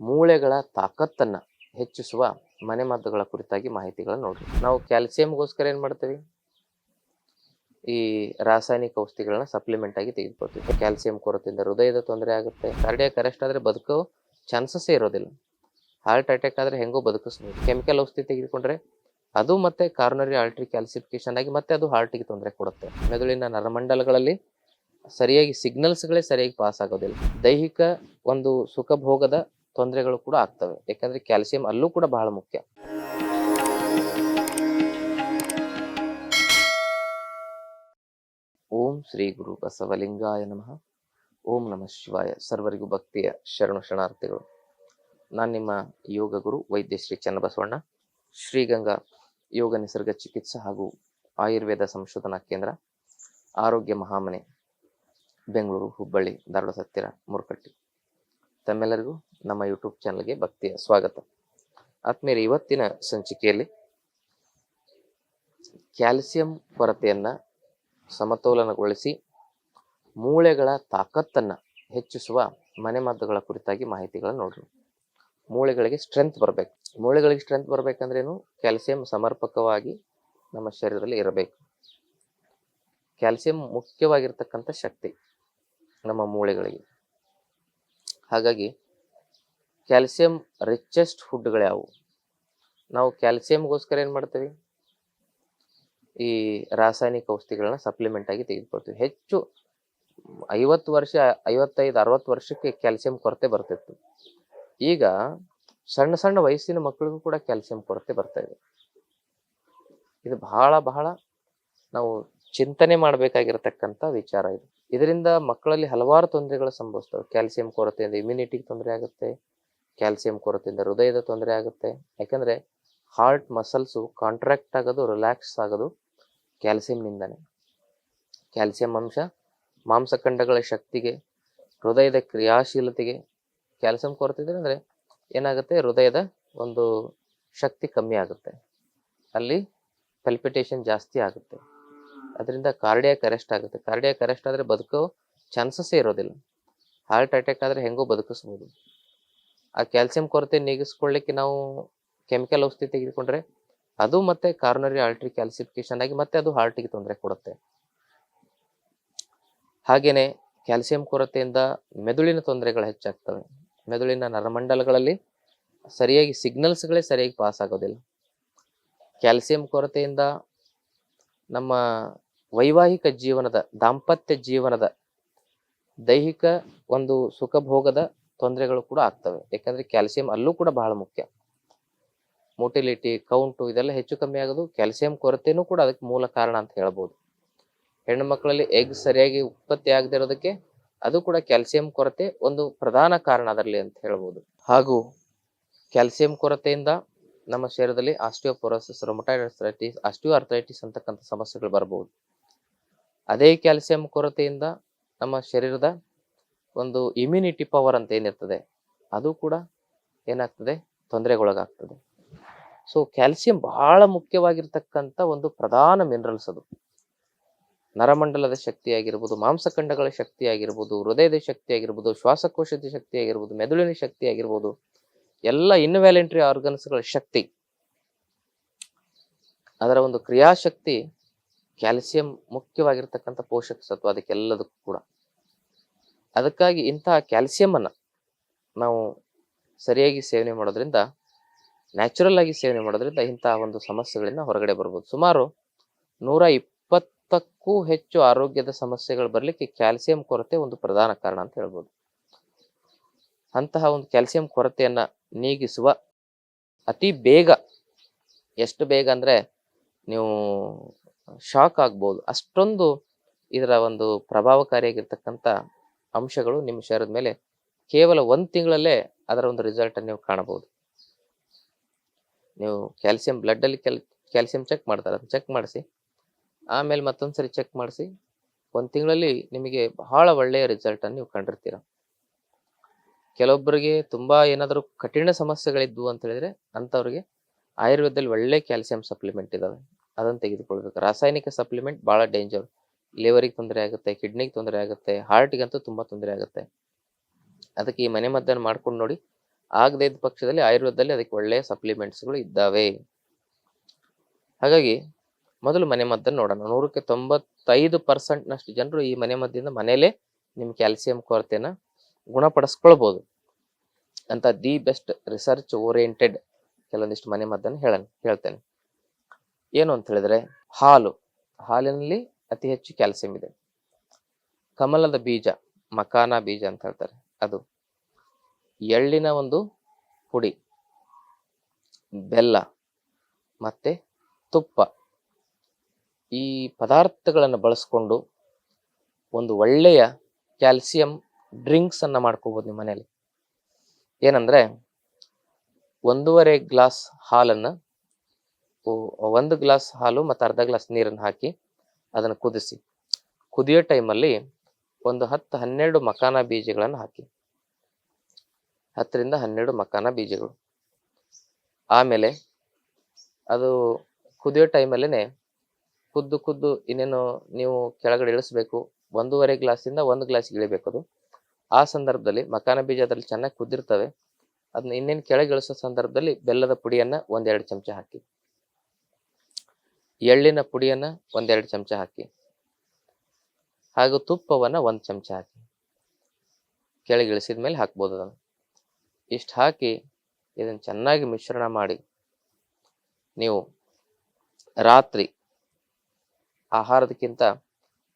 ಮೂಳೆಗಳ ತಾಕತ್ತನ್ನು ಹೆಚ್ಚಿಸುವ ಮನೆಮದ್ದುಗಳ ಕುರಿತಾಗಿ ಮಾಹಿತಿಗಳನ್ನು ನೋಡ್ರಿ. ನಾವು ಕ್ಯಾಲ್ಸಿಯಂಗೋಸ್ಕರ ಏನು ಮಾಡ್ತೀವಿ? ಈ ರಾಸಾಯನಿಕ ಔಷಧಿಗಳನ್ನ ಸಪ್ಲಿಮೆಂಟ್ ಆಗಿ ತೆಗೆದುಕೊಳ್ತೀವಿ. ಕ್ಯಾಲ್ಸಿಯಂ ಕೊರತೆಯಿಂದ ಹೃದಯದ ತೊಂದರೆ ಆಗುತ್ತೆ. ಕಾರ್ಡಿಯಾಕ್ ಅರೆಸ್ಟ್ ಆದರೆ ಬದುಕೋ ಚಾನ್ಸಸ್ಸೇ ಇರೋದಿಲ್ಲ. ಹಾರ್ಟ್ ಅಟ್ಯಾಕ್ ಆದರೆ ಹೆಂಗೋ ಬದುಕಿಸ್ಬೋದು. ಕೆಮಿಕಲ್ ಔಷಧಿ ತೆಗೆದುಕೊಂಡ್ರೆ ಅದು ಮತ್ತೆ ಕಾರ್ನರಿ ಆಲ್ಟ್ರಿ ಕ್ಯಾಲ್ಸಿಫಿಕೇಶನ್ ಆಗಿ ಮತ್ತೆ ಅದು ಹಾರ್ಟಿಗೆ ತೊಂದರೆ ಕೊಡುತ್ತೆ. ಮೆದುಳಿನ ನರಮಂಡಲಗಳಲ್ಲಿ ಸರಿಯಾಗಿ ಸಿಗ್ನಲ್ಸ್ಗಳೇ ಸರಿಯಾಗಿ ಪಾಸ್ ಆಗೋದಿಲ್ಲ. ದೈಹಿಕ ಒಂದು ಸುಖಭೋಗದ ತೊಂದರೆಗಳು ಕೂಡ ಆಗ್ತವೆ. ಯಾಕಂದ್ರೆ ಕ್ಯಾಲ್ಸಿಯಂ ಅಲ್ಲೂ ಕೂಡ ಬಹಳ ಮುಖ್ಯ. ಓಂ ಶ್ರೀ ಗುರು ಬಸವಲಿಂಗಾಯ ನಮಃ. ಓಂ ನಮಃ ಶಿವಾಯ. ಸರ್ವರಿಗೂ ಭಕ್ತಿಯ ಶರಣು ಶರಣಾರ್ಥಿಗಳು. ನಾನು ನಿಮ್ಮ ಯೋಗ ಗುರು ವೈದ್ಯ ಶ್ರೀ ಚನ್ನಬಸವಣ್ಣ. ಶ್ರೀಗಂಗಾ ಯೋಗ ನಿಸರ್ಗ ಚಿಕಿತ್ಸಾ ಹಾಗೂ ಆಯುರ್ವೇದ ಸಂಶೋಧನಾ ಕೇಂದ್ರ, ಆರೋಗ್ಯ ಮಹಾಮನೆ, ಬೆಂಗಳೂರು, ಹುಬ್ಬಳ್ಳಿ, ಧಾರವಾಡ ಹತ್ತಿರ ಮುರುಕಟ್ಟಿ. ತಮ್ಮೆಲ್ಲರಿಗೂ ನಮ್ಮ ಯೂಟ್ಯೂಬ್ ಚಾನಲ್ಗೆ ಭಕ್ತಿಯ ಸ್ವಾಗತ. ಆತ್ಮೀಯರು, ಇವತ್ತಿನ ಸಂಚಿಕೆಯಲ್ಲಿ ಕ್ಯಾಲ್ಸಿಯಂ ಕೊರತೆಯನ್ನು ಸಮತೋಲನಗೊಳಿಸಿ ಮೂಳೆಗಳ ತಾಕತ್ತನ್ನು ಹೆಚ್ಚಿಸುವ ಮನೆಮದ್ದುಗಳ ಕುರಿತಾಗಿ ಮಾಹಿತಿಗಳನ್ನು ನೋಡೋಣ ಮೂಳೆಗಳಿಗೆ ಸ್ಟ್ರೆಂತ್ ಬರಬೇಕು. ಮೂಳೆಗಳಿಗೆ ಸ್ಟ್ರೆಂತ್ ಬರಬೇಕಂದ್ರೇನು? ಕ್ಯಾಲ್ಸಿಯಂ ಸಮರ್ಪಕವಾಗಿ ನಮ್ಮ ಶರೀರದಲ್ಲಿ ಇರಬೇಕು. ಕ್ಯಾಲ್ಸಿಯಂ ಮುಖ್ಯವಾಗಿರ್ತಕ್ಕಂಥ ಶಕ್ತಿ ನಮ್ಮ ಮೂಳೆಗಳಿಗೆ. ಹಾಗಾಗಿ ಕ್ಯಾಲ್ಸಿಯಂ ರಿಚೆಸ್ಟ್ ಫುಡ್ಗಳು ನಾವು ಕ್ಯಾಲ್ಸಿಯಂಗೋಸ್ಕರ ಏನು ಮಾಡ್ತೀವಿ? ಈ ರಾಸಾಯನಿಕ ಔಷಧಿಗಳನ್ನ ಸಪ್ಲಿಮೆಂಟ್ ಆಗಿ ತೆಗೆದುಕೊಳ್ತೀವಿ. ಹೆಚ್ಚು ಐವತ್ತು ವರ್ಷ, ಐವತ್ತೈದು, ಅರವತ್ತು ವರ್ಷಕ್ಕೆ ಕ್ಯಾಲ್ಸಿಯಂ ಕೊರತೆ ಬರ್ತಿತ್ತು. ಈಗ ಸಣ್ಣ ಸಣ್ಣ ವಯಸ್ಸಿನ ಮಕ್ಕಳಿಗೂ ಕೂಡ ಕ್ಯಾಲ್ಸಿಯಂ ಕೊರತೆ ಬರ್ತಾ ಇದೆ. ಇದು ಬಹಳ ಬಹಳ ನಾವು ಚಿಂತನೆ ಮಾಡಬೇಕಾಗಿರತಕ್ಕಂಥ ವಿಚಾರ ಇದು. ಇದರಿಂದ ಮಕ್ಕಳಲ್ಲಿ ಹಲವಾರು ತೊಂದರೆಗಳು ಸಂಭವಿಸ್ತವೆ. ಕ್ಯಾಲ್ಸಿಯಂ ಕೊರತೆಯಿಂದ ಇಮ್ಯುನಿಟಿಗೆ ತೊಂದರೆ ಆಗುತ್ತೆ, ಕ್ಯಾಲ್ಸಿಯಂ ಕೊರತೆಯಿಂದ ಹೃದಯದ ತೊಂದರೆ ಆಗುತ್ತೆ. ಯಾಕಂದರೆ ಹಾರ್ಟ್ ಮಸಲ್ಸು ಕಾಂಟ್ರಾಕ್ಟ್ ಆಗೋದು ರಿಲ್ಯಾಕ್ಸ್ ಆಗೋದು ಕ್ಯಾಲ್ಸಿಯಂನಿಂದನೇ ಕ್ಯಾಲ್ಸಿಯಂ ಅಂಶ ಮಾಂಸಖಂಡಗಳ ಶಕ್ತಿಗೆ, ಹೃದಯದ ಕ್ರಿಯಾಶೀಲತೆಗೆ ಕ್ಯಾಲ್ಸಿಯಂ ಕೊರತೆ ಇದೆ ಅಂದರೆ ಏನಾಗುತ್ತೆ? ಹೃದಯದ ಒಂದು ಶಕ್ತಿ ಕಮ್ಮಿ ಆಗುತ್ತೆ. ಅಲ್ಲಿ ಪೆಲ್ಪಿಟೇಷನ್ ಜಾಸ್ತಿ ಆಗುತ್ತೆ. ಅದರಿಂದ ಕಾರ್ಡಿಯಾಕ್ ಅರೆಸ್ಟ್ ಆಗುತ್ತೆ. ಕಾರ್ಡಿಯಾಕ್ ಅರೆಸ್ಟ್ ಆದರೆ ಬದುಕೋ ಚಾನ್ಸಸ್ಸೇ ಇರೋದಿಲ್ಲ. ಹಾರ್ಟ್ ಅಟ್ಯಾಕ್ ಆದರೆ ಹೆಂಗೋ ಬದುಕಿಸ್ಬೋದು. ಆ ಕ್ಯಾಲ್ಸಿಯಂ ಕೊರತೆ ನೀಗಿಸ್ಕೊಳ್ಳಿಕ್ಕೆ ನಾವು ಕೆಮಿಕಲ್ ಔಷಧಿ ತೆಗೆದುಕೊಂಡ್ರೆ ಅದು ಮತ್ತೆ ಕಾರ್ನರಿ ಆಲ್ಟ್ರಿ ಕ್ಯಾಲ್ಸಿಫಿಕೇಶನ್ ಆಗಿ ಮತ್ತೆ ಅದು ಹಾರ್ಟಿಗೆ ತೊಂದರೆ ಕೊಡುತ್ತೆ. ಹಾಗೇನೆ ಕ್ಯಾಲ್ಸಿಯಂ ಕೊರತೆಯಿಂದ ಮೆದುಳಿನ ತೊಂದರೆಗಳು ಹೆಚ್ಚಾಗ್ತವೆ. ಮೆದುಳಿನ ನರಮಂಡಲಗಳಲ್ಲಿ ಸರಿಯಾಗಿ ಸಿಗ್ನಲ್ಸ್ಗಳೇ ಸರಿಯಾಗಿ ಪಾಸ್ ಆಗೋದಿಲ್ಲ. ಕ್ಯಾಲ್ಸಿಯಂ ಕೊರತೆಯಿಂದ ನಮ್ಮ ವೈವಾಹಿಕ ಜೀವನದ, ದಾಂಪತ್ಯ ಜೀವನದ ದೈಹಿಕ ಒಂದು ಸುಖಭೋಗದ ತೊಂದರೆಗಳು ಕೂಡ ಆಗ್ತವೆ. ಯಾಕಂದ್ರೆ ಕ್ಯಾಲ್ಸಿಯಂ ಅಲ್ಲೂ ಕೂಡ ಬಹಳ ಮುಖ್ಯ. ಮೋಟಿಲಿಟಿ ಕೌಂಟು ಇದೆಲ್ಲ ಹೆಚ್ಚು ಕಮ್ಮಿ ಆಗೋದು ಕ್ಯಾಲ್ಸಿಯಂ ಕೊರತೆನೂ ಕೂಡ ಅದಕ್ಕೆ ಮೂಲ ಕಾರಣ ಅಂತ ಹೇಳ್ಬೋದು. ಹೆಣ್ಣು ಮಕ್ಕಳಲ್ಲಿ ಎಗ್ ಸರಿಯಾಗಿ ಉತ್ಪತ್ತಿ ಆಗದಿರೋದಕ್ಕೆ ಅದು ಕೂಡ ಕ್ಯಾಲ್ಸಿಯಂ ಕೊರತೆ ಒಂದು ಪ್ರಧಾನ ಕಾರಣ ಅದರಲ್ಲಿ ಅಂತ ಹೇಳ್ಬೋದು. ಹಾಗೂ ಕ್ಯಾಲ್ಸಿಯಂ ಕೊರತೆಯಿಂದ ನಮ್ಮ ಶರೀರದಲ್ಲಿ ಆಸ್ಟಿಯೋಪೊರೋಸಿಸ್ ರೊಮಟೈಡ್ ಅರ್ಥರೈಟಿಸ್ ಆಸ್ಟಿಯೋ ಅಂತಕ್ಕಂಥ ಸಮಸ್ಯೆಗಳು ಬರಬಹುದು ಅದೇ ಕ್ಯಾಲ್ಸಿಯಂ ಕೊರತೆಯಿಂದ ನಮ್ಮ ಶರೀರದ ಒಂದು ಇಮ್ಯುನಿಟಿ ಪವರ್ ಅಂತ ಏನಿರ್ತದೆ, ಅದು ಕೂಡ ಏನಾಗ್ತದೆ, ತೊಂದರೆಗೊಳಗಾಗ್ತದೆ. ಸೊ ಕ್ಯಾಲ್ಸಿಯಂ ಬಹಳ ಮುಖ್ಯವಾಗಿರ್ತಕ್ಕಂಥ ಒಂದು ಪ್ರಧಾನ ಮಿನರಲ್ಸ್ ಅದು. ನರಮಂಡಲದ ಶಕ್ತಿ ಆಗಿರ್ಬೋದು ಮಾಂಸಖಂಡಗಳ ಶಕ್ತಿ ಆಗಿರ್ಬೋದು ಹೃದಯದ ಶಕ್ತಿ ಆಗಿರ್ಬೋದು ಶ್ವಾಸಕೋಶದ ಶಕ್ತಿ ಆಗಿರ್ಬೋದು ಮೆದುಳಿನ ಶಕ್ತಿ ಆಗಿರ್ಬೋದು ಎಲ್ಲ ಇನ್ವ್ಯಾಲೆಂಟ್ರಿ ಆರ್ಗನ್ಸ್ಗಳ ಶಕ್ತಿ. ಅದರ ಒಂದು ಕ್ರಿಯಾಶಕ್ತಿ ಕ್ಯಾಲ್ಸಿಯಂ ಮುಖ್ಯವಾಗಿರ್ತಕ್ಕಂಥ ಪೋಷಕ ಸತ್ವ ಅದಕ್ಕೆಲ್ಲದಕ್ಕೂ ಕೂಡ. ಅದಕ್ಕಾಗಿ ಇಂತಹ ಕ್ಯಾಲ್ಸಿಯಂ ಅನ್ನ ನಾವು ಸರಿಯಾಗಿ ಸೇವನೆ ಮಾಡೋದ್ರಿಂದ, ನ್ಯಾಚುರಲ್ ಆಗಿ ಸೇವನೆ ಮಾಡೋದ್ರಿಂದ ಇಂತಹ ಒಂದು ಸಮಸ್ಯೆಗಳಿಂದ ಹೊರಗಡೆ ಬರ್ಬೋದು. ಸುಮಾರು ನೂರ ಇಪ್ಪತ್ತಕ್ಕೂ ಹೆಚ್ಚು ಆರೋಗ್ಯದ ಸಮಸ್ಯೆಗಳು ಬರಲಿಕ್ಕೆ ಕ್ಯಾಲ್ಸಿಯಂ ಕೊರತೆ ಒಂದು ಪ್ರಧಾನ ಕಾರಣ ಅಂತ ಹೇಳ್ಬೋದು. ಅಂತಹ ಒಂದು ಕ್ಯಾಲ್ಸಿಯಂ ಕೊರತೆಯನ್ನು ನೀಗಿಸುವ ಅತಿ ಬೇಗ, ಎಷ್ಟು ಬೇಗ ಅಂದರೆ, ನೀವು ಶಾಕ್ ಆಗ್ಬೋದು. ಅಷ್ಟೊಂದು ಇದರ ಒಂದು ಪ್ರಭಾವಕಾರಿಯಾಗಿರ್ತಕ್ಕಂಥ ಅಂಶಗಳು ನಿಮ್ಮ ಶರೀರದ ಮೇಲೆ ಕೇವಲ ಒಂದು ತಿಂಗಳಲ್ಲೇ ಅದರ ಒಂದು ರಿಸಲ್ಟ್ ನೀವು ಕಾಣಬಹುದು. ನೀವು ಕ್ಯಾಲ್ಸಿಯಂ ಬ್ಲಡ್ ಅಲ್ಲಿ ಕ್ಯಾಲ್ಸಿಯಂ ಚೆಕ್ ಮಾಡ್ತಾರೆ. ಅದನ್ನ ಚೆಕ್ ಮಾಡಿಸಿ, ಆಮೇಲೆ ಮತ್ತೊಂದ್ಸರಿ ಚೆಕ್ ಮಾಡಿಸಿ, ಒಂದು ತಿಂಗಳಲ್ಲಿ ನಿಮಗೆ ಬಹಳ ಒಳ್ಳೆಯ ರಿಸಲ್ಟ್ ಅನ್ನು ನೀವು ಕಂಡಿರ್ತೀರ. ಕೆಲವೊಬ್ಬರಿಗೆ ತುಂಬಾ ಏನಾದರೂ ಕಠಿಣ ಸಮಸ್ಯೆಗಳಿದ್ವು ಅಂತ ಹೇಳಿದ್ರೆ ಅಂಥವ್ರಿಗೆ ಆಯುರ್ವೇದದಲ್ಲಿ ಒಳ್ಳೆ ಕ್ಯಾಲ್ಸಿಯಂ ಸಪ್ಲಿಮೆಂಟ್ ಇದಾವೆ. ಅದನ್ನು ತೆಗೆದುಕೊಳ್ಬೇಕು. ರಾಸಾಯನಿಕ ಸಪ್ಲಿಮೆಂಟ್ ಭಾಳ ಡೇಂಜರ್ ಲಿವರಿಗೆ ತೊಂದರೆ ಆಗುತ್ತೆ ಕಿಡ್ನಿಗೆ ತೊಂದರೆ ಆಗುತ್ತೆ ಹಾರ್ಟಿಗಂತೂ ತುಂಬ ತೊಂದರೆ ಆಗುತ್ತೆ. ಅದಕ್ಕೆ ಈ ಮನೆ ಮದ್ದನ್ನು ಮಾಡ್ಕೊಂಡು ನೋಡಿ. ಆಗದೇ ಇದ್ದ ಪಕ್ಷದಲ್ಲಿ ಆಯುರ್ವೇದದಲ್ಲಿ ಅದಕ್ಕೆ ಒಳ್ಳೆಯ ಸಪ್ಲಿಮೆಂಟ್ಸ್ಗಳು ಇದ್ದಾವೆ. ಹಾಗಾಗಿ ಮೊದಲು ಮನೆ ಮದ್ದನ್ನು ನೋಡೋಣ. ನೂರಕ್ಕೆ ತೊಂಬತ್ತೈದು ಪರ್ಸೆಂಟ್ನಷ್ಟು ಜನರು ಈ ಮನೆ ಮದ್ದಿಂದ ಮನೆಯಲ್ಲೇ ನಿಮ್ಮ ಕ್ಯಾಲ್ಸಿಯಂ ಕೊರತೆನ ಗುಣಪಡಿಸ್ಕೊಳ್ಬೋದು. ಅಂತ ದಿ ಬೆಸ್ಟ್ ರಿಸರ್ಚ್ ಓರಿಯೆಂಟೆಡ್ ಕೆಲವೊಂದಿಷ್ಟು ಮನೆ ಮದ್ದನ್ನು ಹೇಳ ಹೇಳ್ತೇನೆ. ಏನು ಅಂತ ಹೇಳಿದ್ರೆ ಹಾಲು. ಹಾಲಿನಲ್ಲಿ ಅತಿ ಹೆಚ್ಚು ಕ್ಯಾಲ್ಸಿಯಂ ಇದೆ. ಕಮಲದ ಬೀಜ, ಮಕಾನ ಬೀಜ ಅಂತ ಹೇಳ್ತಾರೆ. ಅದು ಎಳ್ಳಿನ ಒಂದು ಪುಡಿ, ಬೆಲ್ಲ ಮತ್ತೆ ತುಪ್ಪ. ಈ ಪದಾರ್ಥಗಳನ್ನು ಬಳಸ್ಕೊಂಡು ಒಂದು ಒಳ್ಳೆಯ ಕ್ಯಾಲ್ಸಿಯಂ ಡ್ರಿಂಕ್ಸ್ ಅನ್ನ ಮಾಡ್ಕೋಬಹುದು ನಿಮ್ಮ ಮನೆಯಲ್ಲಿ ಏನಂದ್ರೆ ಒಂದೂವರೆ ಗ್ಲಾಸ್ ಹಾಲನ್ನ ಒಂದು ಗ್ಲಾಸ್ ಹಾಲು ಮತ್ತು ಅರ್ಧ ಗ್ಲಾಸ್ ನೀರನ್ನು ಹಾಕಿ ಅದನ್ನು ಕುದಿಸಿ. ಕುದಿಯೋ ಟೈಮಲ್ಲಿ ಒಂದು ಹತ್ತು ಹನ್ನೆರಡು ಮಕಾನ ಬೀಜಗಳನ್ನು ಹಾಕಿ. ಹತ್ತರಿಂದ ಹನ್ನೆರಡು ಮಕಾನ ಬೀಜಗಳು. ಆಮೇಲೆ ಅದು ಕುದಿಯೋ ಟೈಮಲ್ಲೇ ಕುದ್ದು ಕುದ್ದು ಇನ್ನೇನು ನೀವು ಕೆಳಗಡೆ ಇಳಿಸ್ಬೇಕು, ಒಂದೂವರೆ ಗ್ಲಾಸಿಂದ ಒಂದು ಗ್ಲಾಸ್ ಇಳಿಬೇಕು ಅದು. ಆ ಸಂದರ್ಭದಲ್ಲಿ ಮಕಾನ ಬೀಜ ಅದರಲ್ಲಿ ಚೆನ್ನಾಗಿ ಕುದ್ದಿರ್ತವೆ ಅದನ್ನ ಇನ್ನೇನು ಕೆಳಗೆ ಇಳಿಸೋ ಸಂದರ್ಭದಲ್ಲಿ ಬೆಲ್ಲದ ಪುಡಿಯನ್ನು ಒಂದೆರಡು ಚಮಚ ಹಾಕಿ. ಎಳ್ಳಿನ ಪುಡಿಯನ್ನ ಒಂದೆರಡು ಚಮಚ ಹಾಕಿ. ಹಾಗೂ ತುಪ್ಪವನ್ನ ಒಂದು ಚಮಚ ಹಾಕಿ. ಕೆಳಗೆ ಇಳಿಸಿದ ಮೇಲೆ ಹಾಕ್ಬೋದು ಅದನ್ನು. ಇಷ್ಟು ಹಾಕಿ ಇದನ್ನು ಚೆನ್ನಾಗಿ ಮಿಶ್ರಣ ಮಾಡಿ ನೀವು ರಾತ್ರಿ ಆಹಾರದಕ್ಕಿಂತ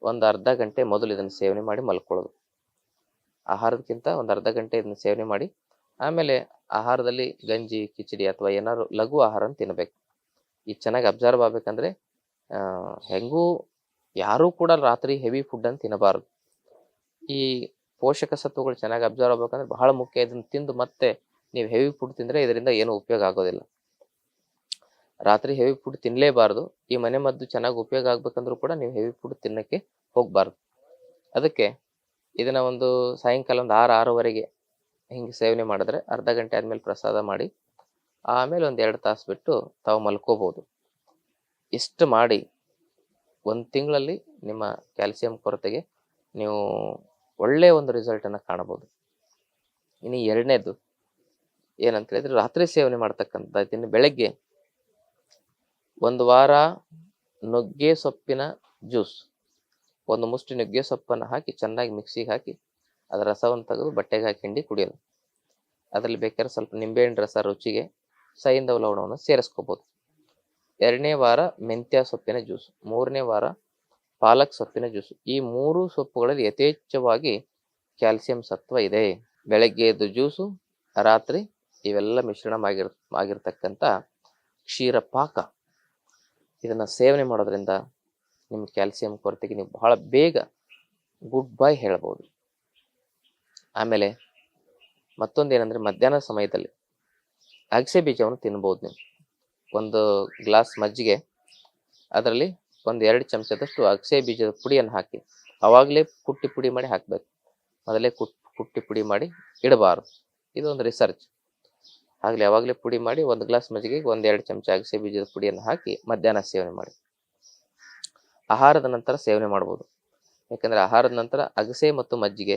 ಒಂದು ಅರ್ಧ ಗಂಟೆ ಮೊದಲು ಇದನ್ನು ಸೇವನೆ ಮಾಡಿ ಮಲ್ಕೊಳ್ಳೋದು. ಆಹಾರದಕ್ಕಿಂತ ಒಂದು ಅರ್ಧ ಗಂಟೆ ಇದನ್ನು ಸೇವನೆ ಮಾಡಿ ಆಮೇಲೆ ಆಹಾರದಲ್ಲಿ ಗಂಜಿ, ಕಿಚಡಿ ಅಥವಾ ಏನಾದ್ರು ಲಘು ಆಹಾರನ ತಿನ್ನಬೇಕು ಇದು ಚೆನ್ನಾಗಿ ಅಬ್ಸರ್ವ್ ಆಗ್ಬೇಕಂದ್ರೆ ಹೆಂಗೂ ಯಾರೂ ಕೂಡ ರಾತ್ರಿ ಹೆವಿ ಫುಡ್ ಅಂತ ತಿನ್ನಬಾರದು. ಈ ಪೋಷಕ ಸತ್ವಗಳು ಚೆನ್ನಾಗಿ ಅಬ್ಸರ್ವ್ ಆಗ್ಬೇಕಂದ್ರೆ ಬಹಳ ಮುಖ್ಯ. ಇದನ್ನ ತಿಂದು ಮತ್ತೆ ನೀವು ಹೆವಿ ಫುಡ್ ತಿಂದರೆ ಇದರಿಂದ ಏನು ಉಪಯೋಗ ಆಗೋದಿಲ್ಲ. ರಾತ್ರಿ ಹೆವಿ ಫುಡ್ ತಿನ್ನಲೇಬಾರ್ದು ಈ ಮನೆ ಮದ್ದು ಚೆನ್ನಾಗಿ ಉಪಯೋಗ ಆಗ್ಬೇಕಂದ್ರೂ ಕೂಡ ನೀವು ಹೆವಿ ಫುಡ್ ತಿನ್ನಕ್ಕೆ ಹೋಗಬಾರ್ದು. ಅದಕ್ಕೆ ಇದನ್ನ ಒಂದು ಸಾಯಂಕಾಲ ಒಂದು ಆರು, ಆರೂವರೆಗೆ ಹಿಂಗೆ ಸೇವನೆ ಮಾಡಿದ್ರೆ ಅರ್ಧ ಗಂಟೆ ಆದಮೇಲೆ ಪ್ರಸಾದ ಮಾಡಿ ಆಮೇಲೆ ಒಂದು ಎರಡು ತಾಸು ಬಿಟ್ಟು ತಾವು ಮಲ್ಕೋಬಹುದು ಇಷ್ಟು ಮಾಡಿ ಒಂದು ತಿಂಗಳಲ್ಲಿ ನಿಮ್ಮ ಕ್ಯಾಲ್ಸಿಯಂ ಕೊರತೆಗೆ ನೀವು ಒಳ್ಳೆಯ ಒಂದು ರಿಸಲ್ಟ್ ಅನ್ನ ಕಾಣಬಹುದು ಇನ್ನು ಎರಡನೇದು ಏನಂತ ಹೇಳಿದ್ರೆ ರಾತ್ರಿ ಸೇವನೆ ಮಾಡ್ತಕ್ಕಂಥದ್ದು ಇನ್ನು ಬೆಳಗ್ಗೆ ಒಂದು ವಾರ ನುಗ್ಗೆ ಸೊಪ್ಪಿನ ಜ್ಯೂಸ್. ಒಂದು ಮುಷ್ಟಿ ನುಗ್ಗೆ ಸೊಪ್ಪನ್ನು ಹಾಕಿ ಚೆನ್ನಾಗಿ ಮಿಕ್ಸಿಗೆ ಹಾಕಿ ಅದರ ರಸವನ್ನು ತೆಗೆದು ಬಟ್ಟೆಗೆ ಹಾಕಿ ಹಿಂಡಿ ಕುಡಿಯೋದು ಅದರಲ್ಲಿ ಬೇಕಾದ್ರೆ ಸ್ವಲ್ಪ ನಿಂಬೆಹಣ್ಣು ರಸ ರುಚಿಗೆ ಸೈಂಧವ ಲವಣವನ್ನು ಸೇರಿಸ್ಕೋಬಹುದು ಎರಡನೇ ವಾರ ಮೆಂತ್ಯ ಸೊಪ್ಪಿನ ಜ್ಯೂಸ್, ಮೂರನೇ ವಾರ ಪಾಲಕ್ ಸೊಪ್ಪಿನ ಜ್ಯೂಸ್. ಈ ಮೂರು ಸೊಪ್ಪುಗಳಲ್ಲಿ ಯಥೇಚ್ಛವಾಗಿ ಕ್ಯಾಲ್ಸಿಯಂ ಸತ್ವ ಇದೆ. ಬೆಳಗ್ಗೆ ಎದ್ದು ಜ್ಯೂಸು, ರಾತ್ರಿ ಇವೆಲ್ಲ ಮಿಶ್ರಣ ಆಗಿರ್ ಆಗಿರ್ತಕ್ಕಂಥ ಕ್ಷೀರ ಪಾಕ ಇದನ್ನ ಸೇವನೆ ಮಾಡೋದ್ರಿಂದ ನಿಮ್ಮ ಕ್ಯಾಲ್ಸಿಯಂ ಕೊರತೆಗೆ ನೀವು ಬಹಳ ಬೇಗ ಗುಡ್ ಬೈ ಹೇಳ್ಬೋದು. ಆಮೇಲೆ ಮತ್ತೊಂದೇನೆಂದರೆ ಮಧ್ಯಾಹ್ನ ಸಮಯದಲ್ಲಿ ಅಗಸೆ ಬೀಜವನ್ನು ತಿನ್ಬೋದು ನೀವು. ಒಂದು ಗ್ಲಾಸ್ ಮಜ್ಜಿಗೆ, ಅದರಲ್ಲಿ ಒಂದು ಎರಡು ಚಮಚದಷ್ಟು ಅಗಸೆ ಬೀಜದ ಪುಡಿಯನ್ನು ಹಾಕಿ, ಅವಾಗಲೇ ಕುಟ್ಟಿ ಪುಡಿ ಮಾಡಿ ಹಾಕಬೇಕು. ಮೊದಲೇ ಕುಟ್, ಕುಟ್ಟಿ ಪುಡಿ ಮಾಡಿ ಇಡಬಾರ್ದು. ಒಂದು ರಿಸರ್ಚ್ ಆಗಲಿ ಯಾವಾಗಲೇ ಪುಡಿ ಮಾಡಿ ಒಂದು ಗ್ಲಾಸ್ ಮಜ್ಜಿಗೆಗೆ ಒಂದೆರಡು ಚಮಚ ಅಗಸೆ ಬೀಜದ ಪುಡಿಯನ್ನು ಹಾಕಿ ಮಧ್ಯಾಹ್ನ ಸೇವನೆ ಮಾಡಿ. ಆಹಾರದ ನಂತರ ಸೇವನೆ ಮಾಡ್ಬೋದು. ಯಾಕಂದರೆ ಆಹಾರದ ನಂತರ ಅಗಸೆ ಮತ್ತು ಮಜ್ಜಿಗೆ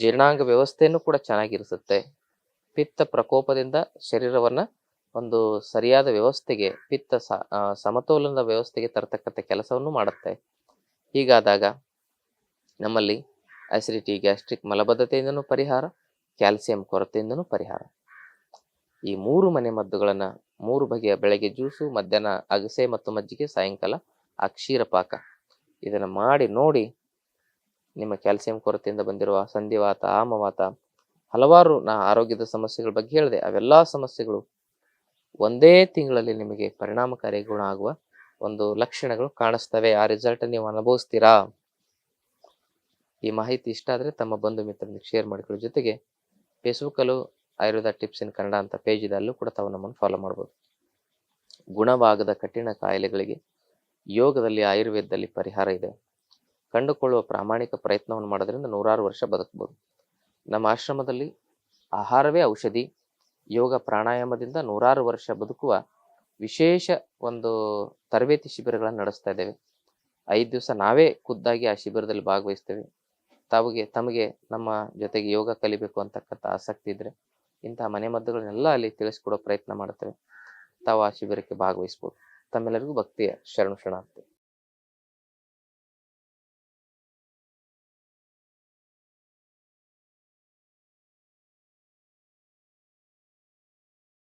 ಜೀರ್ಣಾಂಗ ವ್ಯವಸ್ಥೆಯನ್ನು ಕೂಡ ಚೆನ್ನಾಗಿರಿಸುತ್ತೆ ಪಿತ್ತ ಪ್ರಕೋಪದಿಂದ ಶರೀರವನ್ನ ಒಂದು ಸರಿಯಾದ ವ್ಯವಸ್ಥೆಗೆ, ಪಿತ್ತ ಸಮತೋಲನದ ವ್ಯವಸ್ಥೆಗೆ ತರತಕ್ಕಂಥ ಕೆಲಸವನ್ನು ಮಾಡುತ್ತೆ. ಹೀಗಾದಾಗ ನಮ್ಮಲ್ಲಿ ಅಸಿಡಿಟಿ ಗ್ಯಾಸ್ಟ್ರಿಕ್ ಮಲಬದ್ಧತೆಯಿಂದನೂ ಪರಿಹಾರ ಕ್ಯಾಲ್ಸಿಯಂ ಕೊರತೆಯಿಂದನೂ ಪರಿಹಾರ. ಈ ಮೂರು ಮನೆ ಮದ್ದುಗಳನ್ನು, ಮೂರು ಬಗೆಯ ಬೆಳಗ್ಗೆ ಜ್ಯೂಸು, ಮಧ್ಯಾಹ್ನ ಅಗಸೆ ಮತ್ತು ಮಜ್ಜಿಗೆ, ಸಾಯಂಕಾಲ ಆ ಕ್ಷೀರ ಪಾಕ ಇದನ್ನು ಮಾಡಿ ನೋಡಿ ನಿಮ್ಮ ಕ್ಯಾಲ್ಸಿಯಂ ಕೊರತೆಯಿಂದ ಬಂದಿರುವ ಸಂಧಿವಾತ, ಆಮವಾತ ಹಲವಾರು ನಾ ಆರೋಗ್ಯದ ಸಮಸ್ಯೆಗಳ ಬಗ್ಗೆ ಹೇಳಿದೆ. ಅವೆಲ್ಲ ಸಮಸ್ಯೆಗಳು ಒಂದೇ ತಿಂಗಳಲ್ಲಿ ನಿಮಗೆ ಪರಿಣಾಮಕಾರಿ ಗುಣ ಆಗುವ ಒಂದು ಲಕ್ಷಣಗಳು ಕಾಣಿಸ್ತವೆ. ಆ ರಿಸಲ್ಟ್ ನೀವು ಅನುಭವಿಸ್ತೀರಾ? ಈ ಮಾಹಿತಿ ಇಷ್ಟ ಆದರೆ ತಮ್ಮ ಬಂಧು ಮಿತ್ರರಿಗೆ ಶೇರ್ ಮಾಡಿಕೊಳ್ಳೋ. ಜೊತೆಗೆ ಫೇಸ್ಬುಕ್ಕಲ್ಲೂ ಆಯುರ್ವೇದ ಟಿಪ್ಸ್ ಇನ್ ಕನ್ನಡ ಅಂತ ಪೇಜ್ ಇದೆ. ಅಲ್ಲೂ ಕೂಡ ತಾವು ನಮ್ಮನ್ನು ಫಾಲೋ ಮಾಡ್ಬೋದು. ಗುಣವಾಗದ ಕಠಿಣ ಕಾಯಿಲೆಗಳಿಗೆ ಯೋಗದಲ್ಲಿ, ಆಯುರ್ವೇದದಲ್ಲಿ ಪರಿಹಾರ ಇದೆ. ಕಂಡುಕೊಳ್ಳುವ ಪ್ರಾಮಾಣಿಕ ಪ್ರಯತ್ನವನ್ನು ಮಾಡೋದ್ರಿಂದ ನೂರಾರು ವರ್ಷ ಬದುಕಬಹುದು ನಮ್ಮ ಆಶ್ರಮದಲ್ಲಿ ಆಹಾರವೇ ಔಷಧಿ. ಯೋಗ ಪ್ರಾಣಾಯಾಮದಿಂದ ನೂರಾರು ವರ್ಷ ಬದುಕುವ ವಿಶೇಷ ಒಂದು ತರಬೇತಿ ಶಿಬಿರಗಳನ್ನು ನಡೆಸ್ತಾ ಇದ್ದೇವೆ. ಐದು ದಿವಸ ನಾವೇ ಖುದ್ದಾಗಿ ಆ ಶಿಬಿರದಲ್ಲಿ ಭಾಗವಹಿಸ್ತೇವೆ. ತಾವಿಗೆ, ತಮಗೆ, ನಮ್ಮ ಜೊತೆಗೆ ಯೋಗ ಕಲಿಬೇಕು ಅಂತಕ್ಕಂಥ ಆಸಕ್ತಿ ಇದ್ರೆ ಇಂತಹ ಮನೆಮದ್ದುಗಳನ್ನೆಲ್ಲ ಅಲ್ಲಿ ತಿಳಿಸ್ಕೊಡೋ ಪ್ರಯತ್ನ ಮಾಡ್ತೇವೆ ತಾವು ಆ ಶಿಬಿರಕ್ಕೆ ಭಾಗವಹಿಸ್ಬೋದು. ತಮ್ಮೆಲ್ಲರಿಗೂ ಭಕ್ತಿಯ ಶರಣು ಶರಣಾರ್ಥಿ.